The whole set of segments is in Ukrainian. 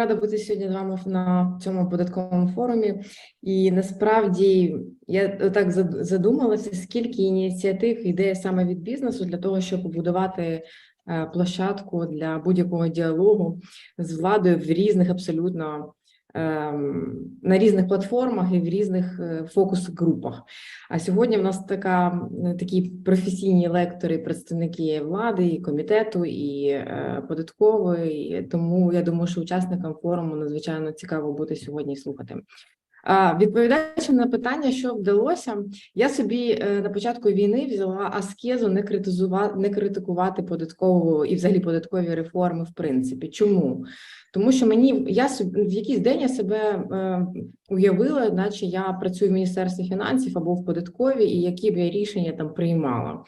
рада бути сьогодні з вами на цьому податковому форумі. І насправді я так задумалася, скільки ініціатив йде саме від бізнесу для того, щоб побудувати е, площадку для будь-якого діалогу з владою в різних абсолютно на різних платформах і в різних е, фокус-групах. А сьогодні в нас така такі професійні лектори, представники влади, і комітету, і е, податкової. Тому я думаю, що учасникам форуму надзвичайно цікаво бути сьогодні слухати. Відповідаючи на питання, що вдалося, я собі е, на початку війни взяла аскезу не критизувати, не критикувати податкову і взагалі податкові реформи. В принципі, чому? Тому що мені я в якийсь день я себе е, уявила, наче я працюю в міністерстві фінансів або в податковій, і які б я рішення там приймала.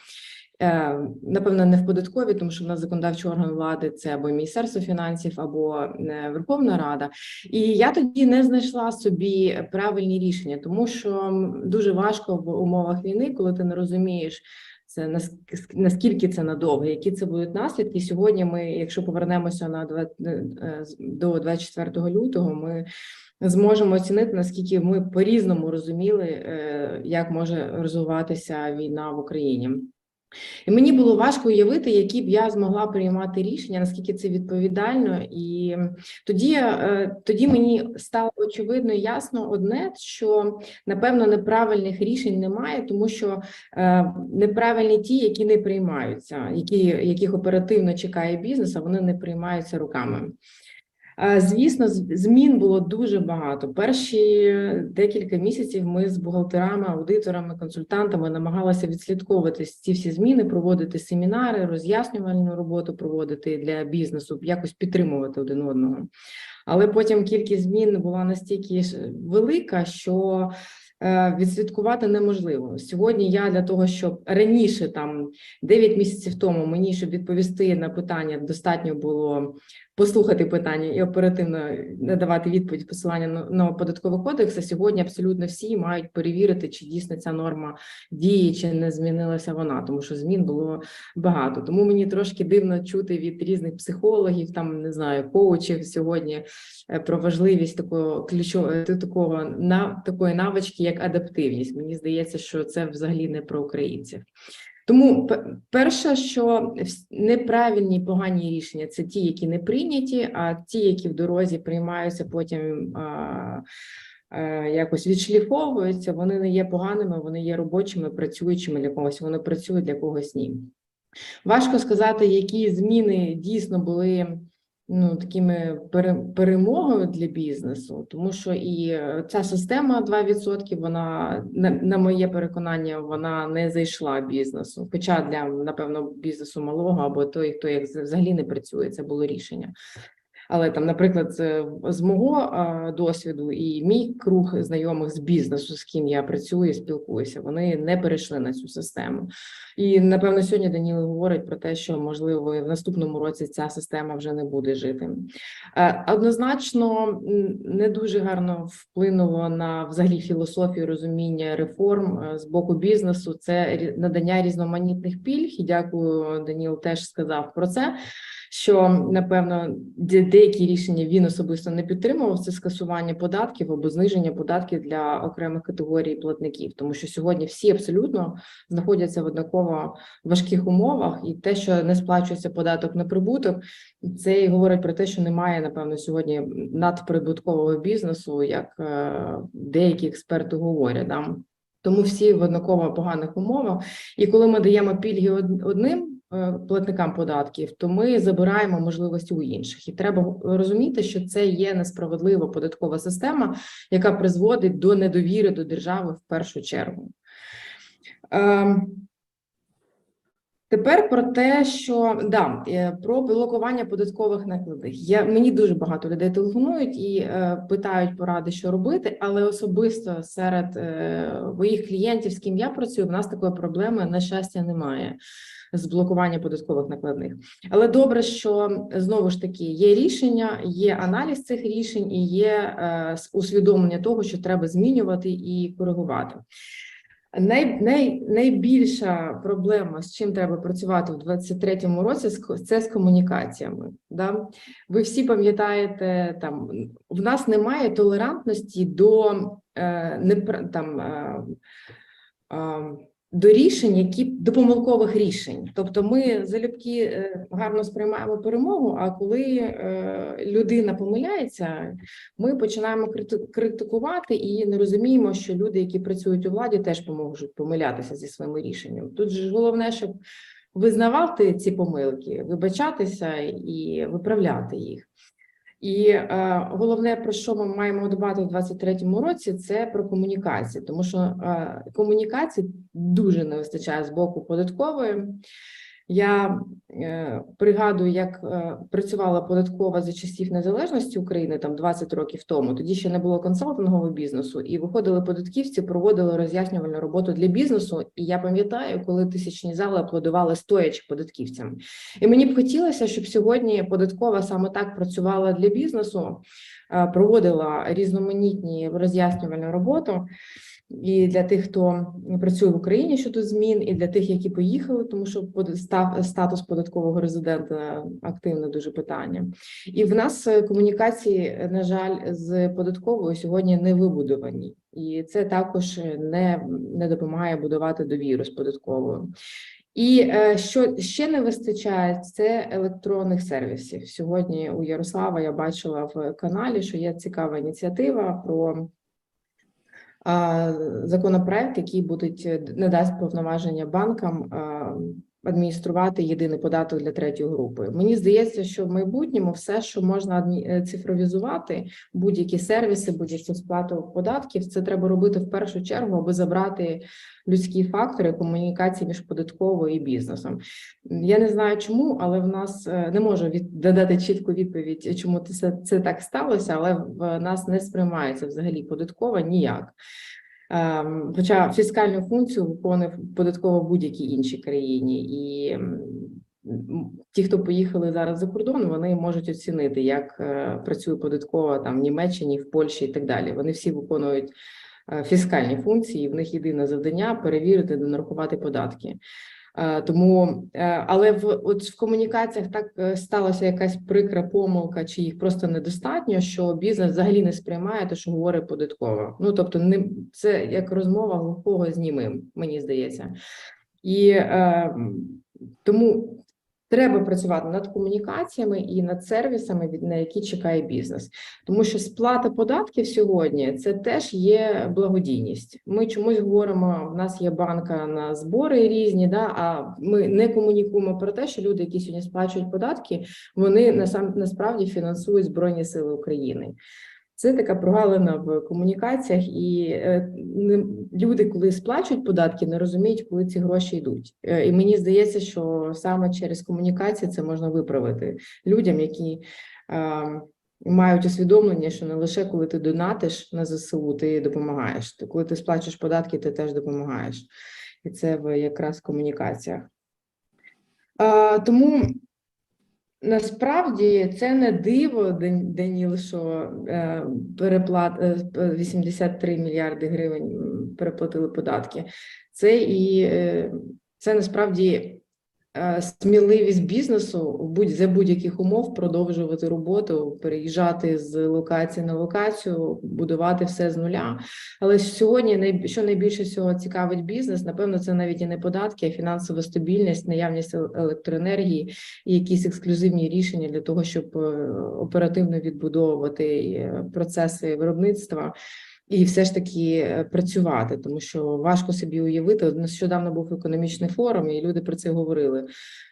Е, напевно, не в податкові, тому що в нас законодавчий орган влади це або Міністерство фінансів, або е, Верховна Рада. І я тоді не знайшла собі правильні рішення, тому що дуже важко в умовах війни, коли ти не розумієш. Це наскільки це надовго, які це будуть наслідки? Сьогодні ми, якщо повернемося на 2, е, до 24 лютого, ми зможемо оцінити наскільки ми по різному розуміли, як може розвиватися війна в Україні. І мені було важко уявити, які б я змогла приймати рішення, наскільки це відповідально, і тоді е, тоді мені стало очевидно і ясно одне, що напевно неправильних рішень немає, тому що е, неправильні ті, які не приймаються, які яких оперативно чекає бізнес, а вони не приймаються руками. Звісно, змін було дуже багато. Перші декілька місяців ми з бухгалтерами, аудиторами, консультантами намагалися відслідковувати ці всі зміни, проводити семінари, роз'яснювальну роботу проводити для бізнесу, якось підтримувати один одного. Але потім кількість змін була настільки велика, що Е, відслідкувати неможливо сьогодні. Я для того, щоб раніше, там 9 місяців тому, мені щоб відповісти на питання, достатньо було послухати питання і оперативно надавати відповідь посилання на, податковий кодекс. а Сьогодні абсолютно всі мають перевірити, чи дійсно ця норма діє, чи не змінилася вона, тому що змін було багато. Тому мені трошки дивно чути від різних психологів, там не знаю, коучів сьогодні про важливість такого ключового е, такого на такої навички як адаптивність. Мені здається, що це взагалі не про українців. Тому перше, що неправильні погані рішення це ті, які не прийняті, а ті, які в дорозі приймаються, потім а, а, якось відшліфовуються, вони не є поганими, вони є робочими, працюючими для когось, вони працюють для когось ні. Важко сказати, які зміни дійсно були ну, такими перемогою для бізнесу, тому що і е, ця система 2%, вона на, на моє переконання, вона не зайшла бізнесу. Хоча для напевно бізнесу малого або той, хто як взагалі не працює, це було рішення. Але там, наприклад, з мого досвіду і мій круг знайомих з бізнесу, з ким я працюю, спілкуюся, вони не перейшли на цю систему. І напевно сьогодні Даніл говорить про те, що можливо в наступному році ця система вже не буде жити. Е, однозначно не дуже гарно вплинуло на взагалі філософію розуміння реформ е, з боку бізнесу. Це надання різноманітних пільг. І дякую, Даніл теж сказав про це що напевно деякі рішення він особисто не підтримував це скасування податків або зниження податків для окремих категорій платників, тому що сьогодні всі абсолютно знаходяться в однаково важких умовах, і те, що не сплачується податок на прибуток, це і говорить про те, що немає напевно сьогодні надприбуткового бізнесу, як е, деякі експерти говорять. Да? Тому всі в однаково поганих умовах, і коли ми даємо пільги одним. Е, платникам податків, то ми забираємо можливості у інших, і треба розуміти, що це є несправедлива податкова система, яка призводить до недовіри до держави в першу чергу. Тепер про те, що да, е, про блокування податкових накладних. Я мені дуже багато людей телефонують і е, питають поради, що робити, але особисто серед е, моїх клієнтів, з ким я працюю, в нас такої проблеми на щастя немає з блокування податкових накладних. Але добре, що знову ж таки є рішення, є аналіз цих рішень і є е, усвідомлення того, що треба змінювати і коригувати. Най, най, найбільша проблема, з чим треба працювати в 23-му році, це з комунікаціями. Да? Ви всі пам'ятаєте, там в нас немає толерантності до е, не, там, е, е, до рішень, які до помилкових рішень. Тобто, ми залюбки е, гарно сприймаємо перемогу. А коли е, людина помиляється, ми починаємо крити- критикувати і не розуміємо, що люди, які працюють у владі, теж можуть помилятися зі своїми рішеннями. Тут ж головне, щоб визнавав ти ці помилки, вибачатися і виправляти їх. І е, головне, про що ми маємо дбати в 23-му році, це про комунікацію, тому що е, комунікації дуже не вистачає з боку податкової. Я е, пригадую, як е, працювала податкова за часів незалежності України, там 20 років тому. Тоді ще не було консалтингового бізнесу, і виходили податківці, проводили роз'яснювальну роботу для бізнесу. І я пам'ятаю, коли тисячні зали аплодували стоячи податківцям. І мені б хотілося, щоб сьогодні податкова саме так працювала для бізнесу, е, проводила різноманітні роз'яснювальну роботу. І для тих, хто працює в Україні щодо змін, і для тих, які поїхали, тому що статус податкового резидента активне дуже питання. І в нас е, комунікації, на жаль, з податковою сьогодні не вибудовані, і це також не, не допомагає будувати довіру з податковою. І е, що ще не вистачає, це електронних сервісів. Сьогодні у Ярослава я бачила в каналі, що є цікава ініціатива про законопроект, який будуть надасть повноваження банкам адмініструвати єдиний податок для третьої групи. Мені здається, що в майбутньому все, що можна е, цифровізувати, будь-які сервіси, будь-яку сплату податків, це треба робити в першу чергу, аби забрати людські фактори комунікації між податковою і бізнесом. Я не знаю чому, але в нас е, не можу від додати чітку відповідь, чому це, це так сталося, але в нас не сприймається взагалі податкова ніяк. Ем, Хоча фіскальну функцію виконує податково в будь-якій іншій країні, і м, м, ті, хто поїхали зараз за кордон, вони можуть оцінити, як е, працює податкова там в Німеччині, в Польщі і так далі. Вони всі виконують е, фіскальні функції, в них єдине завдання перевірити, донарахувати податки. Е, Тому, е, але в от в комунікаціях так е, сталася якась прикра помилка, чи їх просто недостатньо, що бізнес взагалі не сприймає те, що говорить податкова. Ну тобто, не це як розмова глухого з німим, мені здається, і е, тому треба працювати над комунікаціями і над сервісами, від на які чекає бізнес. Тому що сплата податків сьогодні це теж є благодійність. Ми чомусь говоримо, в нас є банка на збори різні, да, а ми не комунікуємо про те, що люди, які сьогодні сплачують податки, вони насправді фінансують Збройні Сили України. Це така прогалина в комунікаціях, і е, люди, коли сплачують податки, не розуміють, коли ці гроші йдуть. Е, і мені здається, що саме через комунікації це можна виправити людям, які е, мають усвідомлення, що не лише коли ти донатиш на ЗСУ, ти допомагаєш. Коли ти сплачуєш податки, ти теж допомагаєш. І це в якраз комунікаціях. Е, тому Насправді це не диво, Дан- Даніл, що е, переплат е, 83 мільярди гривень переплатили податки. Це і е, це насправді е, сміливість бізнесу будь за будь-яких умов продовжувати роботу, переїжджати з локації на локацію, будувати все з нуля. Але сьогодні що найбільше всього цікавить бізнес, напевно, це навіть і не податки, а фінансова стабільність, наявність електроенергії і якісь ексклюзивні рішення для того, щоб е, оперативно відбудовувати е, процеси виробництва. І все ж таки е, працювати, тому що важко собі уявити. Нещодавно був економічний форум, і люди про це говорили.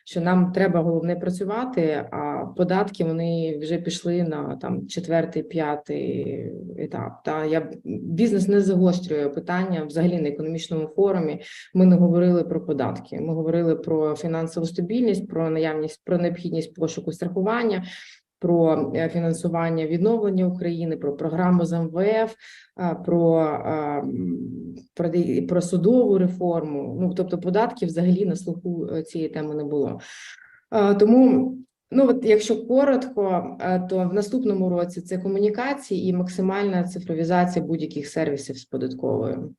Що нам треба головне працювати, а податки вони вже пішли на там четвертий, п'ятий етап. Та я бізнес не загострює питання взагалі на економічному форумі. Ми не говорили про податки. Ми говорили про фінансову стабільність, про наявність, про необхідність пошуку страхування, про е, фінансування відновлення України, про програму з МВФ, про, про, про судову реформу. Ну тобто, податків взагалі на слуху е, цієї теми не було. Тому. Ну, от якщо коротко, е, то в наступному році це комунікації і максимальна цифровізація будь-яких сервісів з податковою.